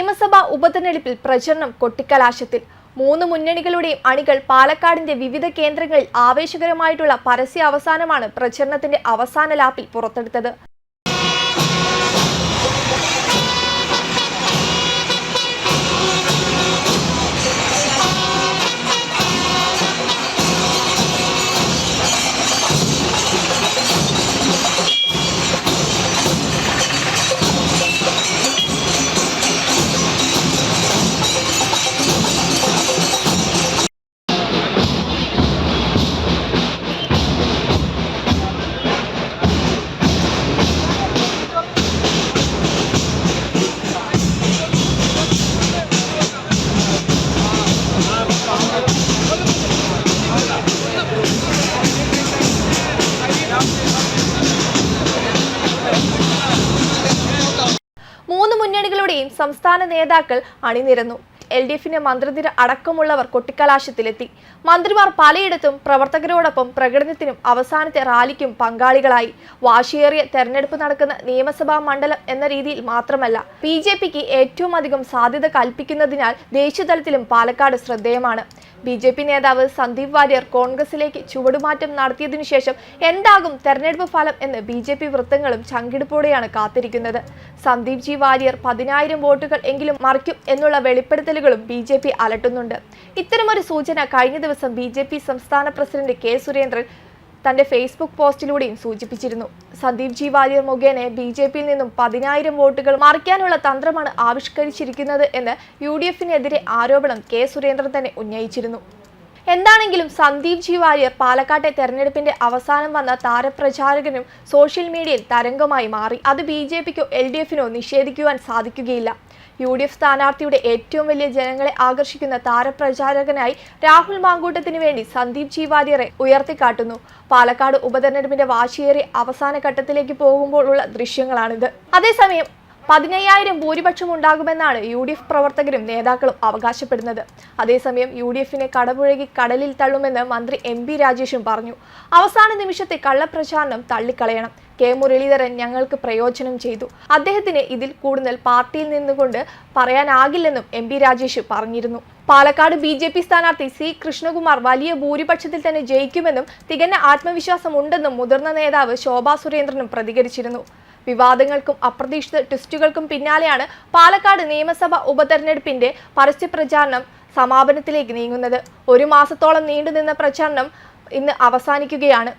നിയമസഭാ ഉപതെരഞ്ഞെടുപ്പിൽ പ്രചരണം കൊട്ടിക്കലാശത്തിൽ. മൂന്ന് മുന്നണികളുടെയും അണികൾ പാലക്കാടിന്റെ വിവിധ കേന്ദ്രങ്ങളിൽ ആവേശകരമായിട്ടുള്ള പരസ്യ അവസാനമാണ് പ്രചരണത്തിന്റെ അവസാന ലാപ്പിൽ പുറത്തെടുത്തത്. മുന്നണികളുടെയും സംസ്ഥാന നേതാക്കൾ അണിനിരന്നു. എൽ ഡി എഫിന്റെ മന്ത്രിനിര അടക്കമുള്ളവർ കൊട്ടിക്കലാശത്തിലെത്തി. മന്ത്രിമാർ പലയിടത്തും പ്രവർത്തകരോടൊപ്പം പ്രകടനത്തിനും അവസാനത്തെ റാലിക്കും പങ്കാളികളായി. വാശിയേറിയ തെരഞ്ഞെടുപ്പ് നടക്കുന്ന നിയമസഭാ മണ്ഡലം എന്ന രീതിയിൽ മാത്രമല്ല ബി ജെ പിക്ക് ഏറ്റവും അധികം സാധ്യത കൽപ്പിക്കുന്നതിനാൽ ദേശീയതലത്തിലും പാലക്കാട് ശ്രദ്ധേയമാണ്. ബി ജെ പി നേതാവ് സന്ദീപ് വാര്യർ കോൺഗ്രസിലേക്ക് ചുവടുമാറ്റം നടത്തിയതിനു ശേഷം എന്താകും തെരഞ്ഞെടുപ്പ് ഫലം എന്ന് ബി ജെ പി വൃത്തങ്ങളും ചങ്കിടിപ്പോടെയാണ് കാത്തിരിക്കുന്നത്. സന്ദീപ് ജി വാര്യർ പതിനായിരം വോട്ടുകൾ എങ്കിലും മറിക്കും എന്നുള്ള വെളിപ്പെടുത്തലുകളും ബി ജെ പി അലട്ടുന്നുണ്ട്. ഇത്തരമൊരു സൂചന കഴിഞ്ഞ ദിവസം ബി ജെ പി സംസ്ഥാന പ്രസിഡന്റ് കെ സുരേന്ദ്രൻ തന്റെ ഫേസ്ബുക്ക് പോസ്റ്റിലൂടെയും സൂചിപ്പിച്ചിരുന്നു. സന്ദീപ് ജി വാര്യർ മുഖേന ബി ജെ പിയിൽ നിന്നും പതിനായിരം വോട്ടുകൾ മറിക്കാനുള്ള തന്ത്രമാണ് ആവിഷ്കരിച്ചിരിക്കുന്നത് എന്ന് യു ഡി എഫിനെതിരെ ആരോപണം കെ സുരേന്ദ്രൻ തന്നെ ഉന്നയിച്ചിരുന്നു. എന്താണെങ്കിലും സന്ദീപ് ജി വാര്യർ പാലക്കാട്ടെ തെരഞ്ഞെടുപ്പിന്റെ അവസാനം വന്ന താരപ്രചാരകനും സോഷ്യൽ മീഡിയയിൽ തരംഗമായി മാറി. അത് ബി ജെ പിക്കോ എൽ ഡി എഫിനോ നിഷേധിക്കുവാൻ സാധിക്കുകയില്ല. യു ഡി എഫ് സ്ഥാനാർത്ഥിയുടെ ഏറ്റവും വലിയ ജനങ്ങളെ ആകർഷിക്കുന്ന താരപ്രചാരകനായി രാഹുൽ മാങ്കൂട്ടത്തിന് വേണ്ടി സന്ദീപ് ജി വാര്യറെ ഉയർത്തിക്കാട്ടുന്നു. പാലക്കാട് ഉപതെരഞ്ഞെടുപ്പിന്റെ വാശിയേറി അവസാന ഘട്ടത്തിലേക്ക് പോകുമ്പോഴുള്ള ദൃശ്യങ്ങളാണിത്. അതേസമയം പതിനയ്യായിരം ഭൂരിപക്ഷം ഉണ്ടാകുമെന്നാണ് യു ഡി എഫ് പ്രവർത്തകരും നേതാക്കളും അവകാശപ്പെടുന്നത്. അതേസമയം യു ഡി എഫിനെ കടപുഴകി കടലിൽ തള്ളുമെന്ന് മന്ത്രി എം പി രാജേഷും പറഞ്ഞു. അവസാന നിമിഷത്തെ കള്ളപ്രചാരണം തള്ളിക്കളയണം. കെ മുരളീധരൻ ഞങ്ങൾക്ക് പ്രയോജനം ചെയ്തു. അദ്ദേഹത്തിന് ഇതിൽ കൂടുതൽ പാർട്ടിയിൽ നിന്നുകൊണ്ട് പറയാനാകില്ലെന്നും എം പി രാജേഷ് പറഞ്ഞിരുന്നു. പാലക്കാട് ബി ജെ പി സ്ഥാനാർത്ഥി സി കൃഷ്ണകുമാർ വലിയ ഭൂരിപക്ഷത്തിൽ തന്നെ ജയിക്കുമെന്നും തികഞ്ഞ ആത്മവിശ്വാസം ഉണ്ടെന്നും മുതിർന്ന നേതാവ് ശോഭാ സുരേന്ദ്രനും പ്രതികരിച്ചിരുന്നു. വിവാദങ്ങൾക്കും അപ്രതീക്ഷിത ട്വിസ്റ്റുകൾക്കും പിന്നാലെയാണ് പാലക്കാട് നിയമസഭ ഉപതെരഞ്ഞെടുപ്പിന്റെ പരസ്യ പ്രചാരണം സമാപനത്തിലേക്ക് നീങ്ങുന്നത്. ഒരു മാസത്തോളം നീണ്ടുനിന്ന പ്രചാരണം ഇന്ന് അവസാനിക്കുകയാണ്.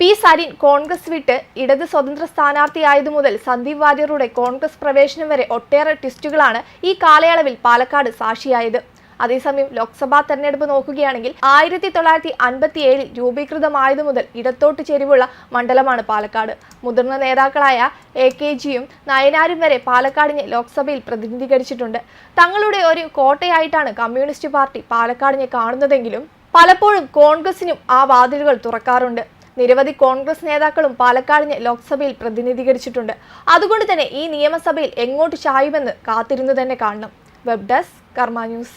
പി. സരിൻ കോൺഗ്രസ് വിട്ട് ഇടത് സ്വതന്ത്ര സ്ഥാനാർത്ഥിയായതു മുതൽ സന്ദീപ് വാര്യറുടെ കോൺഗ്രസ് പ്രവേശനം വരെ ഒട്ടേറെ ട്വിസ്റ്റുകളാണ് ഈ കാലയളവിൽ പാലക്കാട് സാക്ഷിയായത്. അതേസമയം ലോക്സഭാ തെരഞ്ഞെടുപ്പ് നോക്കുകയാണെങ്കിൽ ആയിരത്തി തൊള്ളായിരത്തി അൻപത്തി ഏഴിൽ രൂപീകൃതമായതു മുതൽ ഇടത്തോട്ട് ചെരിവുള്ള മണ്ഡലമാണ് പാലക്കാട്. മുതിർന്ന നേതാക്കളായ എ കെ ജിയും നയനാരും വരെ പാലക്കാടിനെ ലോക്സഭയിൽ പ്രതിനിധീകരിച്ചിട്ടുണ്ട്. തങ്ങളുടെ ഒരു കോട്ടയായിട്ടാണ് കമ്മ്യൂണിസ്റ്റ് പാർട്ടി പാലക്കാടിനെ കാണുന്നതെങ്കിലും പലപ്പോഴും കോൺഗ്രസിനും ആ വാതിലുകൾ തുറക്കാറുണ്ട്. നിരവധി കോൺഗ്രസ് നേതാക്കളും പാലക്കാടിനെ ലോക്സഭയിൽ പ്രതിനിധീകരിച്ചിട്ടുണ്ട്. അതുകൊണ്ട് തന്നെ ഈ നിയമസഭയിൽ എങ്ങോട്ട് ചായുമെന്ന് കാത്തിരുന്നു തന്നെ കാണണം. Web desk Karma news.